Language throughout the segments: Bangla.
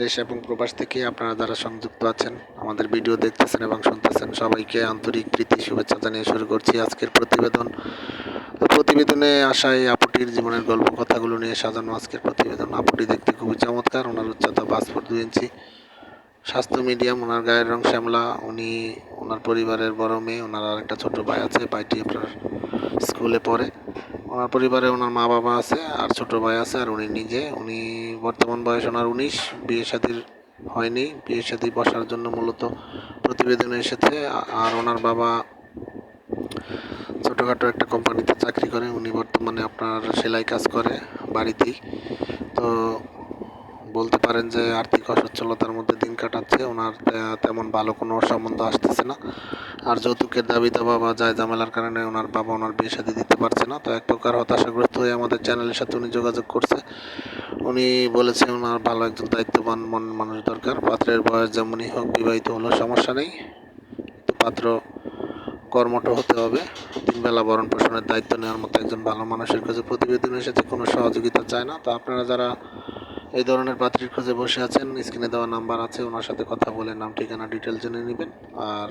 দেশ এবং প্রবাস থেকে আপনারা যারা সংযুক্ত আছেন, আমাদের ভিডিও দেখতেছেন এবং শুনতেছেন, সবাইকে আন্তরিক প্রীতি, শুভেচ্ছা জানিয়ে শুরু করছি আজকের প্রতিবেদন। প্রতিবেদনে আসা এই আপুটির জীবনের গল্প কথাগুলো নিয়ে সাজানো আজকের প্রতিবেদন। আপুটি দেখতে খুবই চমৎকার, ওনার উচ্চতা পাঁচ ফুট দুই ইঞ্চি। স্বাস্থ্য মিডিয়াম, ওনার গায়ের রং শ্যামলা। উনি, ওনার পরিবারের বড় মেয়ে, ওনার আর একটা ছোট ভাই আছে, ভাইটি আপনার স্কুলে পড়ে। ওনার পরিবারে ওনার মা বাবা আছে, আর ছোট ভাই আছে, আর উনি নিজে। উনি বর্তমান বয়স ওনার উনিশ, বিয়ে সাথীর হয়নি। বিয়ে শাদি বসার জন্য মূলত প্রতিবেদনে এসেছে। আর ওনার বাবা ছোটোখাটো একটা কোম্পানিতে চাকরি করে। উনি বর্তমানে আপনার সেলাই কাজ করে বাড়িতেই। তো বলতে পারেন যে আর্থিক অসচ্ছলতার মধ্যে দিন কাটাচ্ছে, ওনার তেমন ভালো কোনো সম্বন্ধ আসতেছে না। আর যৌতুকের দাবি দাবা বা যায় ঝামেলার কারণে ওনার বাবা ওনার বিয়ে শাদী দিতে পারছে না। তো এক প্রকার হতাশাগ্রস্ত হয়ে আমাদের চ্যানেলের সাথে উনি যোগাযোগ করছে। উনি বলেছে ওনার ভালো একজন দায়িত্ববান মন মানুষ দরকার, পাত্রের বয়স যেমনই হোক বিবাহিত হলো সমস্যা নেই। পাত্র কর্মঠ হতে হবে। তিনবেলা ভরণ পোষণের দায়িত্ব নেওয়ার মতো একজন ভালো মানুষের কাছে প্রতিবেদন এসেছে, কোনো সহযোগিতা চায় না। তো আপনারা যারা এই ধরনের পাত্রীর খোঁজে বসে আছেন, স্ক্রিনে দেওয়া নাম্বার আছে, ওনার সাথে কথা বলে নাম, ঠিকানা ডিটেল জেনে নেবেন। আর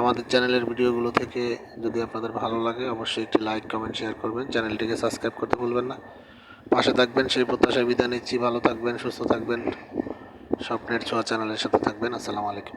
আমাদের চ্যানেলের ভিডিওগুলো থেকে যদি আপনাদের ভালো লাগে, অবশ্যই একটি লাইক কমেন্ট শেয়ার করবেন। চ্যানেলটিকে সাবস্ক্রাইব করতে ভুলবেন না। পাশে থাকবেন, সেই প্রত্যাশায় বিদায় নিচ্ছি। ভালো থাকবেন, সুস্থ থাকবেন। স্বপ্নের ছোঁয়া চ্যানেলের সাথে থাকবেন। আসসালামু আলাইকুম।